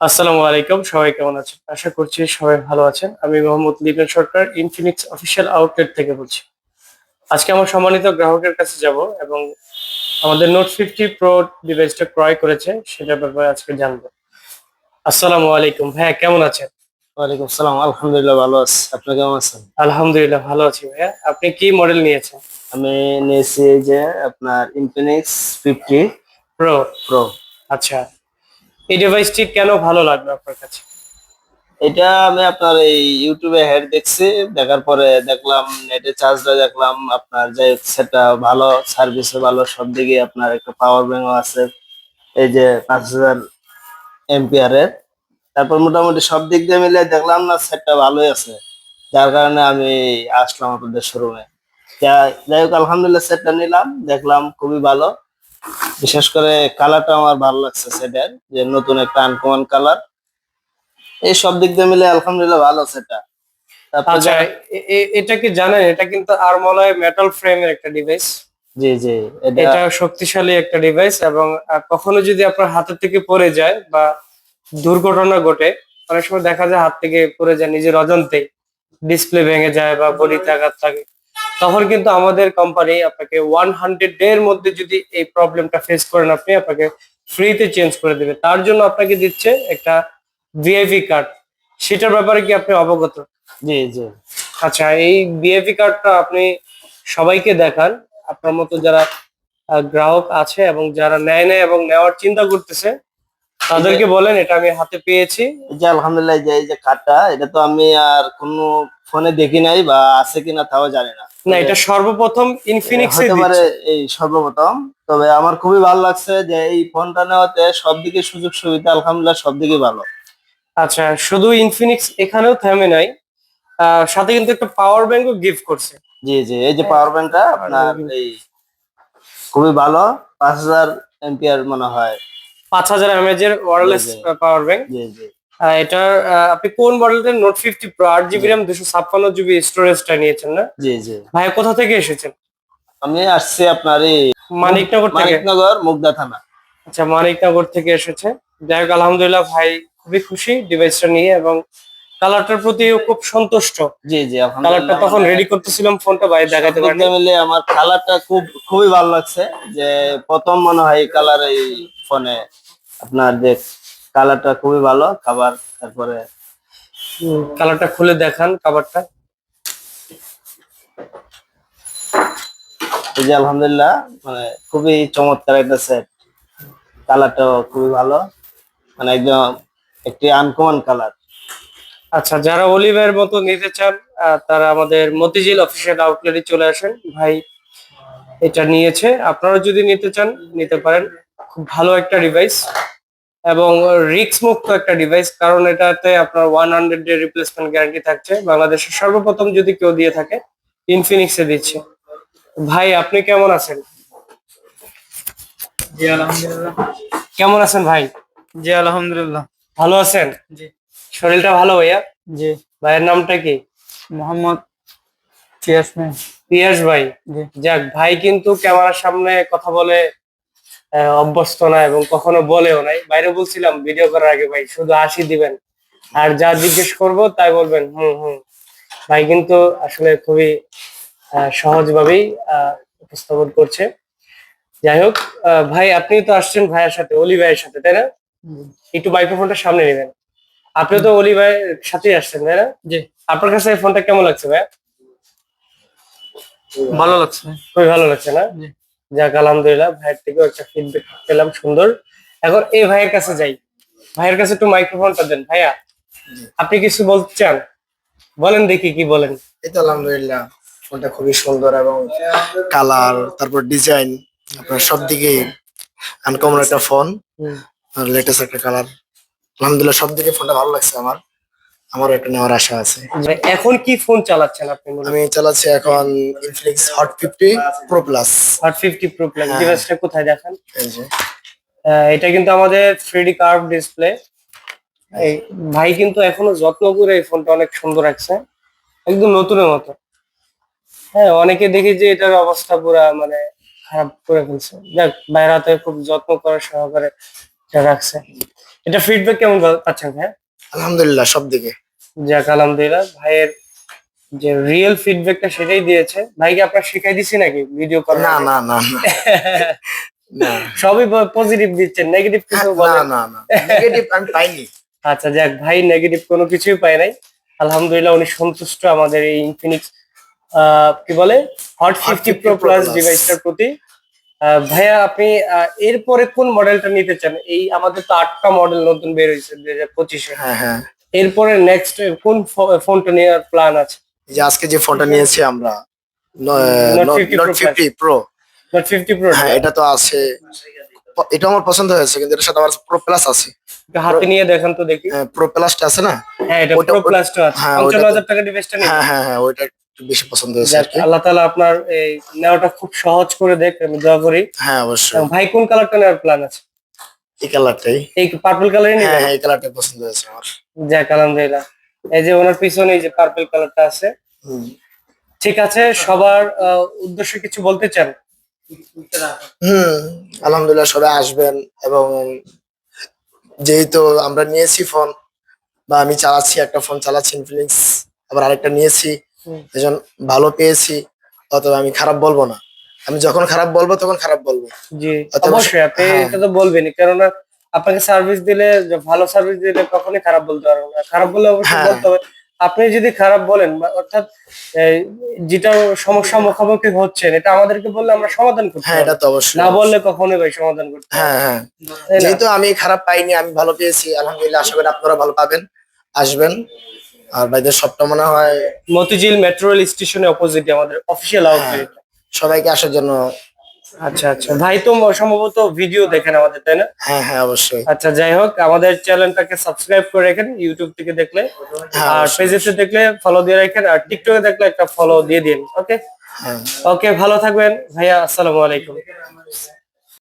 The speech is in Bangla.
আসসালামু আলাইকুম সবাই কেমন আছেন? আশা করছি সবাই ভালো আছেন। আমি Mohammad Lipon Sarkar Infinix official outlet থেকে বলছি। আজকে আমার সম্মানিত গ্রাহকের কাছে যাব এবং আমাদের নোট ফিফটি প্রো ডিভাইসটা ক্রয় করেছে সেটার ব্যাপারে আজকে জানব। আসসালামু আলাইকুম। ভাইয়া কেমন আছেন? ওয়ালাইকুম আসসালাম। আলহামদুলিল্লাহ ভালো আছি। আপনি কেমন আছেন? আলহামদুলিল্লাহ ভালো আছি ভাইয়া। আপনি কি মডেল নিয়েছেন? আমি নিয়েছি যে আপনার ইনফিনিক্স ফিফটি প্রো প্রো আচ্ছা। এই ডিভাইসটি কেন ভালো লাগবে আপনার কাছে? এটা আমি আপনার এই ইউটিউবে হেড দেখছি, দেখার পরে দেখলাম নেটে চার্জটা দেখলাম আপনার হোক, সেটা ভালো সার্ভিসও ভালো, সব দিকে আপনার একটা পাওয়ার ব্যাংকও আছে। এই যে পাঁচ হাজার এমপিআরের তারপর মোটামুটি সব দিক দিয়ে মিলে দেখলাম না, সেটটা ভালোই আছে। যার কারণে আমি আসলাম আপনাদের শোরুমে যাই হোক, আলহামদুলিল্লাহ, সেটটা নিলাম, দেখলাম খুবই ভালো। বিশেষ করে কালারটা আমার ভালো লাগছে সেটার যে নতুন একটা আনকমন কালার এই সব দিক দিয়ে মিলে আলহামদুলিল্লাহ ভালো সেটা। আচ্ছা এটা কি জানেন? এটা কিন্তু আরমলয় মেটাল ফ্রেমের একটা ডিভাইস জি জি এটা শক্তিশালী একটা ডিভাইস এবং কখনো যদি আপনার হাতের থেকে পড়ে যায় বা দুর্ঘটনা ঘটে অনেক সময় দেখা যায় হাত থেকে পড়ে যায় নিজের অজান্তেই ডিসপ্লে ভেঙে যায় বা বডিতে আঘাত থাকে তখন কিন্তু আমাদের কোম্পানি আপনাকে ওয়ান হান্ড্রেড ডে এর মধ্যে যদি এই প্রবলেমটা ফেস করেন আপনি আপনাকে ফ্রিতে চেঞ্জ করে দেবে। তার জন্য আপনাকে দিচ্ছে একটা ভিআইপি কার্ড সেটার ব্যাপারে কি আপনি অবগত? জি জি। আচ্ছা এই বিএপি কার্ডটা আপনি সবাইকে দেখান। আপনার মতো যারা গ্রাহক আছে এবং যারা নেয় নেয় এবং নেওয়ার চিন্তা করতেছে তাদেরকে বলেন এটা আমি হাতে পেয়েছি। যে আলহামদুলিল্লাহ যে এই যে কার্ডটা এটা তো আমি আর কোনো ফোনে দেখি নাই বা আছে কিনা তাও জানি না। না এটা সর্বপ্রথম ইনফিনিক্স পারে এই সর্বপ্রথম। তবে আমার খুবই ভালো লাগছে যে এই ফোনটা নেওয়াতে সবদিকে সুযোগ সুবিধা আলহামদুলিল্লাহ সব দিকে ভালো। আচ্ছা শুধু ইনফিনিক্স এখানেও থেমে নাই। সাথে কিন্তু একটা পাওয়ার ব্যাংকও গিফট করছে। জি জি এই যে পাওয়ার ব্যাংকটা আপনার এই খুবই ভালো পাঁচ হাজার এমপিআর মনে হয়। পাঁচ হাজার এমএজ এর ওয়ারলেস। পাওয়ার ব্যাংক জি জি। এটা আপনি কোন মডেলটা নোট ফিফটি প্রো আট জিবি র্যাম দুশো ছাপ্পান্ন জিবি স্টোরেজটা নিয়েছেন না? জি জি। ভাই কোথা থেকে এসেছেন? আমি আসছি আপনার এই মানিকনগর থেকে। মানিকনগর মুগদা থানা। আচ্ছা মানিকনগর থেকে এসেছে যাই হোক আলহামদুলিল্লাহ ভাই খুবই খুশি ডিভাইসটা নিয়ে এবং কালারটার প্রতি খুব সন্তুষ্ট। জি জি কালারটা তখন রেডি করতেছিলাম ফোনটা ভাই দেখাতে দিয়ে মিলে আমার কালারটা খুব খুবই ভালো লাগছে যে প্রথম মনে হয় এই কালার এই ফোনে আপনার যে কালারটা খুবই ভালো খাবার তারপরে কালারটা খুলে দেখান খাবারটা। এই যে আলহামদুলিল্লাহ মানে খুবই চমৎকার একটা সেট কালারটাও খুবই ভালো মানে একদম একটি আনকমন কালার আচ্ছা যারা অলিভের মতো নিতে চান তারা আমাদের মতিঝিল অফিসিয়াল আউটলেটে চলে আসেন। ভাই এটা নিয়েছে আপনারা যদি নিতে চান নিতে পারেন। খুব ভালো একটা ডিভাইস এবং রিক্স মুক্ত একটা ডিভাইস কারণ এটাতে আপনার one hundred day replacement guarantee থাকছে। বাংলাদেশের সর্বপ্রথম যদি কেউ দিয়ে থাকে ইনফিনিক্সে দিচ্ছে। ভাই আপনি কেমন আছেন? জি আলহামদুলিল্লাহ। কেমন আছেন ভাই? জি আলহামদুলিল্লাহ। ভালো আছেন? জি। শরীরটা ভালো ভাইয়া? জি। ভাইয়ের নামটা কি? মোহাম্মদ চিয়াসমিন পিয়াস ভাই। যাক ভাই কিন্তু ক্যামেরার সামনে কথা বলে অভ্যস্ত না এবং কখনো বলেও নাই। বাইরে বলছিলাম ভিডিও করার আগে ভাই শুধু হাসি দিবেন। আর যা জিজ্ঞেস করব তাই বলবেন হুম হুম। ভাই কিন্তু আসলে খুবই সহজভাবেই উপস্থাপন করছে। যাই হোক ভাই আপনি তো আসছেন ভাইয়ের সাথে অলি ভাইয়ের সাথে তাই না? একটু মাইক্রোফোনটা সামনে নেবেন। আপনি তো অলি ভাইয়ের সাথেই আসছেন তাই না? জি। আপনার কাছে এই ফোনটা কেমন লাগছে ভাই ভালো লাগছে। খুবই ভালো লাগছে না? যাক আলহামদুলিল্লাহ ভাইয়ের থেকেও একটা ফিডব্যাক পেলাম সুন্দর। এখন এই ভাইয়ের কাছে যাই। ভাইয়ের কাছে একটু মাইক্রোফোনটা দেন। ভাইয়া আপনি কিছু বলতে চান? বলেন দেখি কি বলেন। এই তো আলহামদুলিল্লাহ ফোনটা খুবই সুন্দর এবং কালার তারপর ডিজাইন আপনার সব দিকে আনকমন একটা ফোন আর লেটেস্ট একটা কালার। আলহামদুলিল্লাহ সব দিকে ফোনটা ভালো লাগছে আমার। আমারও একটা নেওয়ার আশা আছে। যে এখন কি ফোন চালাচ্ছেন আপনি আমি চালাচ্ছি এখন Infinix Hot fifty Pro Plus Hot fifty Pro Plus হ্যাঁ। ডিভাইসটা কোথায় দেখান? এটা কিন্তু আমাদের থ্রিডি কার্ভ ডিসপ্লে এই ভাই কিন্তু এখনও যত্ন করে এই ফোনটা অনেক সুন্দর রাখছে। একদম নতুনের মতো। হ্যাঁ অনেকে দেখি যে এটার অবস্থা পুরা মানে খারাপ করে ফেলছে। যাক ভাইয়ের হাতে খুব যত্ন করে সহকারে রাখছে। এটা ফিডব্যাক কেমন পাচ্ছেন ভাইয়া? আলহামদুলিল্লাহ সব দিকে। যাক আলহামদুলিল্লাহ। ভাইয়ের যে রিয়েল ফিডব্যাকটা সেটাই দিয়েছে। ভাইকে আপনার শিখাই দিছি নাকি ভিডিও করার না না না সবই পজিটিভ দিচ্ছেন নেগেটিভ কিছু না বলেন? না না। নেগেটিভ আমি পাইনি। আচ্ছা যাক ভাই নেগেটিভ কোনো কিছুই পায় নাই। আলহামদুলিল্লাহ উনি সন্তুষ্ট আমাদের এই ইনফিনিক্স কি বলে? Hot fifty 50 Pro Plus. ডিভাইসটার প্রতি। ভাইয়া আপনি এরপরে কোন মডেলটা নিতে চান? এই আমাদের তো আটটা মডেল নতুন বের হয়েছে দুই হাজার পঁচিশে। হ্যাঁ হ্যাঁ। এরপরে নেক্সট কোন ফোনটা নেওয়ার প্ল্যান আছে? যে আজকে যে ফোনটা নিয়েছি আমরা Note 50 Note fifty Pro Note fifty Pro হ্যাঁ এটা তো আছে। এটা আমার পছন্দ হয়েছে কিন্তু এটার সাথে আমার প্রো প্লাস আছে। হাতে নিয়ে দেখেন তো দেখি। প্রো প্লাসটা আছে না? হ্যাঁ এটা প্রো প্লাসটা আছে। টাকা ডিভাইসটা হ্যাঁ হ্যাঁ হ্যাঁ ওইটা একটু বেশি পছন্দ হয়েছে আল্লাহ তালা আপনার এই নেওয়াটা খুব সহজ করে দেখ আমি দোয়া করি। হ্যাঁ অবশ্যই। ভাই কোন কালারটা নেওয়ার প্ল্যান আছে? এই কালারটাই এই পার্পল কালারই হ্যাঁ হ্যাঁ এই কালারটা পছন্দ হয়েছে আমার। যাক আলহামদুলিল্লাহ। এই যে ওনার পিছনে এই যে পার্পল কালারটা আছে। ঠিক আছে সবার উদ্দেশ্যে কিছু বলতে চান? হুম আলহামদুলিল্লাহ সবাই আসবেন এবং যেহেতু আমরা নিয়েছি ফোন বা আমি চালাচ্ছি একটা ফোন চালাচ্ছি ইনফিনিক্স আবার আরেকটা নিয়েছি। এজন ভালো পেয়েছি অথবা আমি খারাপ বলব না। আমি যখন খারাপ বলব তখন খারাপ বলব। জি অবশ্যই আপনি হ্যাঁ। এটা তো বলবেনই। কেননা আপনাকে সার্ভিস দিলে ভালো সার্ভিস দিলে কখনোই খারাপ বলতে পারবেন না। খারাপ বললে অবশ্যই হ্যাঁ। বলতে হবে। আপনি যদি খারাপ বলেন অর্থাৎ যেটা সমস্যা মুখোমুখি হচ্ছেন এটা আমাদেরকে বললে আমরা সমাধান করতে হ্যাঁ এটা তো অবশ্যই। না বললে কখনোই ভাই সমাধান করতে হ্যাঁ হ্যাঁ। যেহেতু আমি খারাপ পাইনি আমি ভালো পেয়েছি আলহামদুলিল্লাহ আশা করি আপনারা ভালো পাবেন আসবেন। আর ভাইদের সবটা মনে হয় মতিঝিল মেট্রো রেল স্টেশনের অপোজিটে আমাদের অফিসিয়াল আউটলেট সবাইকে আসার জন্য আচ্ছা আচ্ছা। ভাই তো সম্ভবত ভিডিও দেখেন আমাদের তাই না? হ্যাঁ হ্যাঁ অবশ্যই। আচ্ছা যাই হোক আমাদের চ্যানেলটাকে সাবস্ক্রাইব করে রাখেন ইউটিউব থেকে দেখলে হ্যাঁ, আর। পেজেতে দেখলে ফলো দিয়ে রাখেন আর টিকটকে দেখলে একটা ফলো দিয়ে দিন ওকে হ্যাঁ। ওকে ভালো থাকবেন। ভাইয়া আসসালামু আলাইকুম।